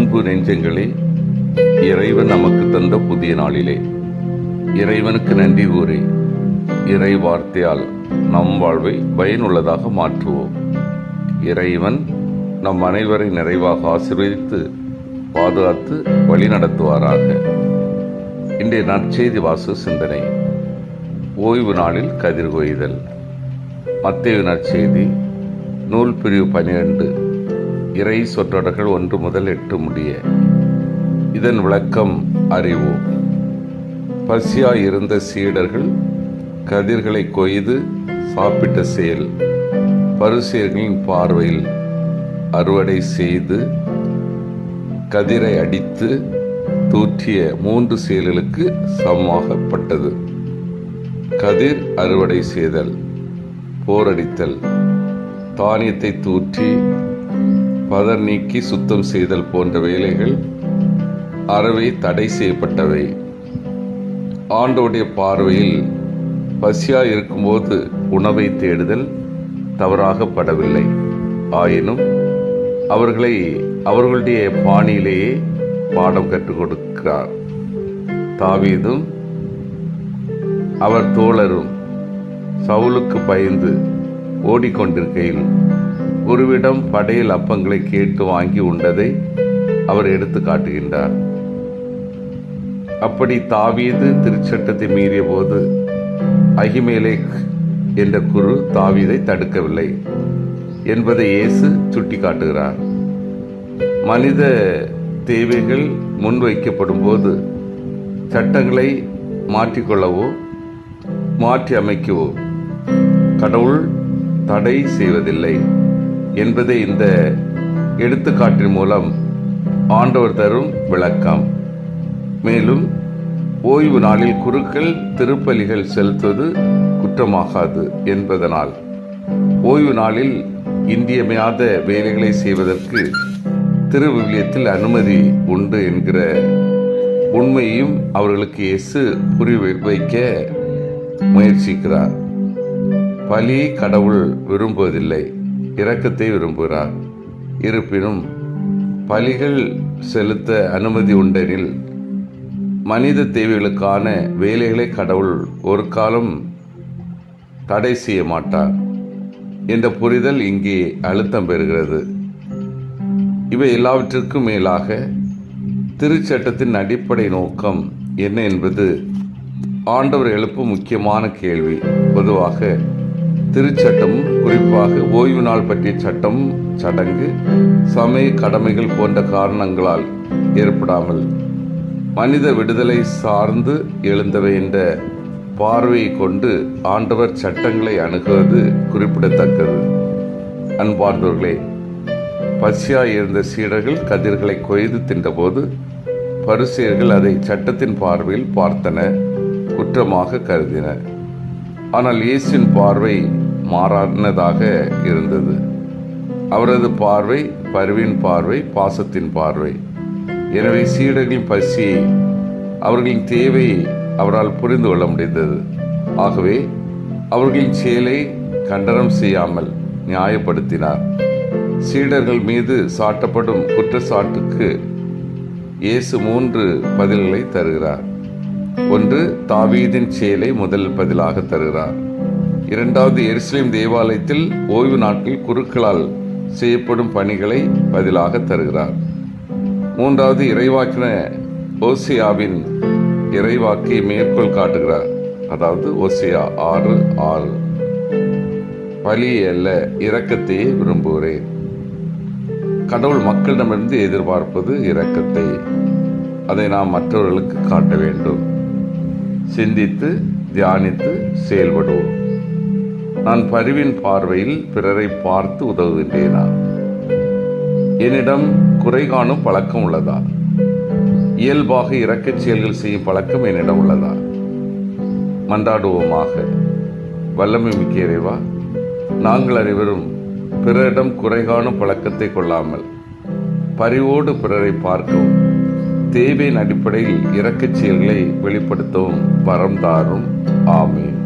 அன்பு நெஞ்சங்களே இறைவன் நமக்கு தந்த புதிய நாளிலே. இறைவனுக்கு நன்றி கூறி இறை வார்த்தையால் நம் வாழ்வை பயனுள்ளதாக மாற்றுவோம். இறைவன் நம் அனைவரை நிறைவாக ஆசீர்வதித்து பாதுகாத்து வழி நடத்துவாராக இன்றைய நற்செய்தி வாசு சிந்தனை ஓய்வு நாளில் கதிர் கொய்தல் மத்திய நற்செய்தி நூல் பிரிவு பனிரெண்டு. இறை சொற்றொடர்கள் ஒன்று முதல் எட்டு முடிய. இதன் விளக்கம் அறிவோம். பசியா இருந்த சீடர்கள் கதிர்களை கொய்து சாப்பிட்ட செயல். பருசியர்களின் பார்வையில் அறுவடை செய்து கதிரை அடித்து தூற்றிய மூன்று செயல்களுக்கு சமமாகப்பட்டது. கதிர் அறுவடை செய்தல் போரடித்தல் தானியத்தை தூற்றி பதர் நீக்கி சுத்தம் செய்தல் போன்ற வேலைகள் அறவே தடை செய்யப்பட்டவை. ஆண்டோடைய பார்வையில் பசியாக இருக்கும்போது உணவை தேடுதல் தவறாகப்படவில்லை. ஆயினும் அவர்களை அவர்களுடைய பாணியிலேயே பாடம் கற்றுக் கொடுக்கிறார். தாவீதும் அவர் தோழரும் சவுலுக்கு பயந்து ஓடிக்கொண்டிருக்கையில் குருவிடம் படையில் அப்பங்களை கேட்டு வாங்கி உண்டதை அவர் எடுத்து காட்டுகின்றார். அப்படி தாவீது திருச்சட்டத்தை மீறிய போது அகிமேலேக் என்ற குரு தாவீதை தடுக்கவில்லை என்பதை இயேசு சுட்டிக்காட்டுகிறார். மனித தேவைகள் முன்வைக்கப்படும் போது சட்டங்களை மாற்றிக்கொள்ளவோ மாற்றி அமைக்கவோ கடவுள் தடை செய்வதில்லை. என்பதே இந்த எடுத்துக்காட்டின் மூலம் ஆண்டவர் தரும் விளக்கம். மேலும் ஓய்வு நாளில் குருக்கள் திருப்பலிகள் செலுத்துவது குற்றமாகாது என்பதனால் ஓய்வு நாளில் இன்றியமையாத வேலைகளை செய்வதற்கு திருவிவிலியத்தில் அனுமதி உண்டு என்கிற உண்மையும் அவர்களுக்கு இயேசு புரி வைக்க முயற்சிக்கிறார். பலி கடவுள் விரும்புவதில்லை. இரக்கத்தை விரும்புகிறார். இருப்பினும் பலிகள் செலுத்த அனுமதி உண்டெனில் மனித தேவைகளுக்கான வேலைகளை கடவுள் ஒரு காலம் தடை செய்ய மாட்டார். என்ற புரிதல் இங்கே அழுத்தம் பெறுகிறது. இவை எல்லாவற்றிற்கும் மேலாக திருச்சட்டத்தின் அடிப்படை நோக்கம் என்ன என்பது ஆண்டவர் எழுப்பும் முக்கியமான கேள்வி. பொதுவாக திருச்சட்டம் குறிப்பாக ஓய்வு நாள் பற்றிய சட்டம் சடங்கு சமய கடமைகள் போன்ற காரணங்களால் ஏற்படாமல் மனித விடுதலை சார்ந்து எழுந்தவை என்ற பார்வையை கொண்டு ஆண்டவர் சட்டங்களை அணுகுவது குறிப்பிடத்தக்கது. அன்பார்ந்தவர்களே பசியாய் இருந்த சீடர்கள் கதிர்களை கொய்து தின்றபோது பரிசெயர்கள் அதை சட்டத்தின் பார்வையில் பார்த்தன குற்றமாக கருதினர். ஆனால் இயேசின் பார்வை மாறானதாக இருந்தது. அவரது பார்வை பருவின் பார்வை பாசத்தின் பார்வை. எனவே சீடர்களின் பசியை அவர்களின் தேவையை அவரால் புரிந்து கொள்ள முடிந்தது. ஆகவே அவர்களின் செயலை கண்டனம் செய்யாமல் நியாயப்படுத்தினார். சீடர்கள் மீது சாட்டப்படும் குற்றச்சாட்டுக்கு இயேசு மூன்று பதில்களை தருகிறார். ஒன்று தாவீதின் செயலை முதல் பதிலாக தருகிறார். இரண்டாவது எருசலேம் தேவாலயத்தில் ஓய்வு நாட்கள் குருக்களால் செய்யப்படும் பணிகளை பதிலாக தருகிறார். மூன்றாவது இறைவாக்கின ஓசியாவின் இறைவாக்கை மேற்கோள் காட்டுகிறார். அதாவது ஓசியா ஆறு ஆறு. பலி அல்ல இரக்கத்தையே விரும்புகிறேன் கடவுள் மக்களிடமிருந்து எதிர்பார்ப்பது இரக்கத்தை. அதை நாம் மற்றவர்களுக்கு காட்ட வேண்டும். சிந்தித்து தியானித்து செயல்படுவோம். நான் பரிவின் பார்வையில் பிறரை பார்த்து உதவுகின்றேனா? என்னிடம் குறை காணும் பழக்கம் உள்ளதா? இயல்பாக இறக்கச் செயல்கள் செய்யும் பழக்கம் என்னிடம் உள்ளதா? மன்றாடுவோமாக. வல்லமை மிக்க இறைவா நாங்கள் அனைவரும் பிறரிடம் குறை காணும் பழக்கத்தை கொள்ளாமல் பரிவோடு பிறரை பார்க்கவும் தேவையின் அடிப்படையில் இறக்கச் செயல்களை வெளிப்படுத்தவும் வரம் தாரும். ஆமீன்.